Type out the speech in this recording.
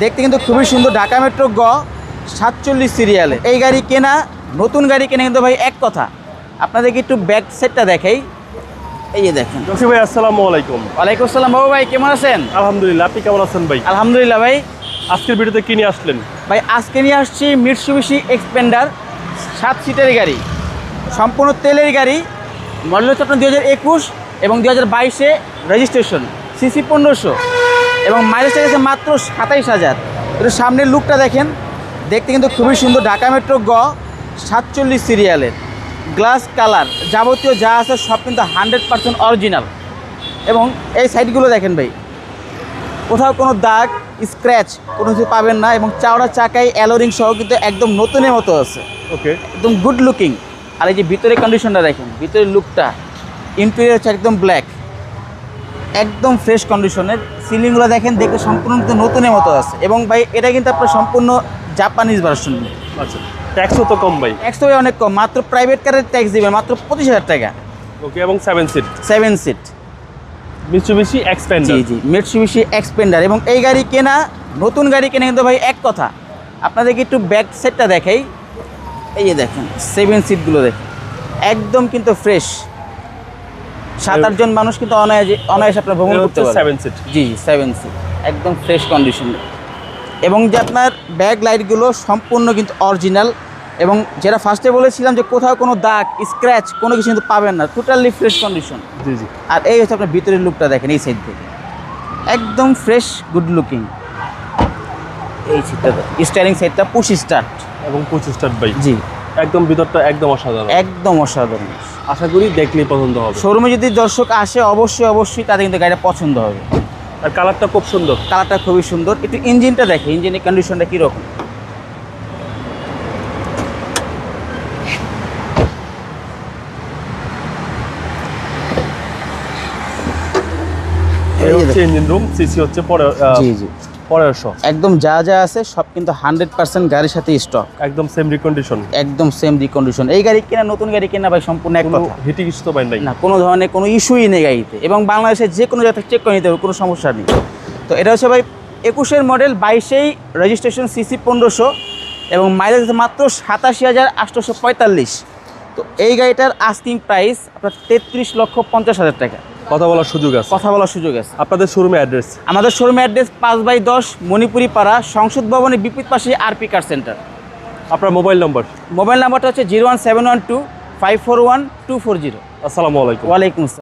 দেখতে কিন্তু খুবই সুন্দর ঢাকা মেট্রো গ সাতচল্লিশ সিরিয়ালে এই গাড়ি কেনা নতুন গাড়ি কেনা কিন্তু ভাই এক কথা। আপনাদেরকে একটু ব্যাক সেটটা দেখাই। এই যে দেখেন। জসি ভাই আসসালামু আলাইকুম। ওয়ালাইকুম আসসালাম বাবু ভাই কেমন আছেন? আলহামদুলিল্লাহ আপনি কেমন আছেন ভাই? আলহামদুলিল্লাহ ভাই। আজকের ভিডিওতে কিনে আসলেন? ভাই আজকে নিয়ে আসছি মিটসুবিশি এক্সপেন্ডার সাত সিটের গাড়ি। সম্পূর্ণ তেলের গাড়ি মডেল হচ্ছে আপনার দু হাজার একুশ এবং দু হাজার বাইশে রেজিস্ট্রেশন সিসি পনেরোশো। এবং মাইলেজটা গেছে মাত্র সাতাইশ হাজার। একটু সামনের লুকটা দেখেন। দেখতে কিন্তু খুবই সুন্দর ঢাকা মেট্রো গ সাতচল্লিশ সিরিয়ালের গ্লাস কালার যাবতীয় যা আছে সব কিন্তু হান্ড্রেড পার্সেন্ট অরিজিনাল এবং এই সাইডগুলো দেখেন ভাই। কোথাও কোনো দাগ স্ক্র্যাচ কোনো কিছু পাবেন না এবং চাওড়া চাকায় অ্যালোরিং সহ কিন্তু একদম নতুনের মতো আছে। ওকে একদম গুড লুকিং আর এই যে ভিতরে কন্ডিশনটা দেখেন ভিতরের লুকটা ইন্টেরিয়র হচ্ছে একদম ব্ল্যাক একদম ফ্রেশ কন্ডিশনের সিলিংগুলো দেখেন দেখতে সম্পূর্ণ নতুনের মতো আছে। এবং ভাই এটা কিন্তু আপনার সম্পূর্ণ জাপানিজ ভার্সন আচ্ছা ট্যাক্সও তো কম ভাই। ট্যাক্স তো অনেক কম মাত্র প্রাইভেট কারের ট্যাক্স দিবেন মাত্র পঁচিশ হাজার টাকা। ওকে এবং seven seat seven seat Mitsubishi Xpander জি জি মেটসুবিশি এক্সপেন্ডার এবং এই গাড়ি কেনা নতুন গাড়ি কেনা কিন্তু ভাই এক কথা। আপনাদেরকে একটু ব্যাক সেটটা দেখাই। এই যে দেখেন সেভেন সিটগুলো দেখেন। একদম কিন্তু ফ্রেশ সাত আটজন মানুষ কিন্তু অনায়াসে অনায়াসে আপনার ভ্রমণ করতে পারবে। সেভেন সিট জি সেভেন সিট একদম ফ্রেশ কন্ডিশন এবং যে আপনার ব্যাক লাইটগুলো সম্পূর্ণ কিন্তু অরিজিনাল এবং যেটা ফার্স্টে বলেছিলাম যে কোথাও কোনো দাগ স্ক্র্যাচ কোনো কিছু কিন্তু পাবেন না। টোটালি ফ্রেশ কন্ডিশন জি জি। আর এই হচ্ছে আপনার ভিতরের লুকটা দেখেন এই সাইড থেকে। একদম ফ্রেশ গুড লুকিং এই সিটটা স্টারিং সাইডটা পুশ স্টার্ট এবং পঁচিশ স্টার্ট ভাই জি। একদম ভিতরটা একদম অসাধারণ। একদম অসাধারণ। আশা করি দেখলেই পছন্দ হবে। শোরুমে যদি দর্শক আসে অবশ্যই অবশ্যই তাদের কিন্তু গাড়িটা পছন্দ হবে। আর কালারটা খুব সুন্দর। কালারটা খুবই সুন্দর। একটু ইঞ্জিনটা দেখে ইঞ্জিনের কন্ডিশনটা কীরকম? ইঞ্জিন রুম সিসি হচ্ছে পরে জি জি। পনেরোশো। একদম যা যা আছে সব কিন্তু হান্ড্রেড পার্সেন্ট গাড়ির সাথে স্টক একদম সেম রিকন্ডিশন একদম সেম রিকন্ডিশন এই গাড়ি কেনা নতুন গাড়ি কেনা ভাই সম্পূর্ণ এক কথা। হিটিং ইস্যু তো নাই। না কোনো ধরনের কোনো ইস্যুই নেই গাড়িতে। এবং বাংলাদেশের যে কোনো জায়গা চেক করে নিতে হবে কোনো সমস্যা নেই। তো এটা হচ্ছে ভাই একুশের মডেল বাইশেই রেজিস্ট্রেশন সিসি পনেরোশো এবং মাইলেজ মাত্র সাতাশি হাজার আটশোশো পঁয়তাল্লিশ। তো এই গাড়িটার আস্কিং প্রাইস আপনার তেত্রিশ লক্ষ পঞ্চাশ হাজার টাকা। কথা বলার সুযোগ আছে। কথা বলার সুযোগ আছে। আপনাদের শোরুমে অ্যাড্রেস আমাদের শোরুমের অ্যাড্রেস পাঁচ বাই দশ মণিপুরি পাড়া সংসদ ভবনের বিপরীত পাশে আরপি কার সেন্টার আপনার মোবাইল নম্বর মোবাইল নাম্বারটা হচ্ছে zero one seven one two five four one two four zero আসসালামু আলাইকুম। ওয়ালাইকুম আসসালাম।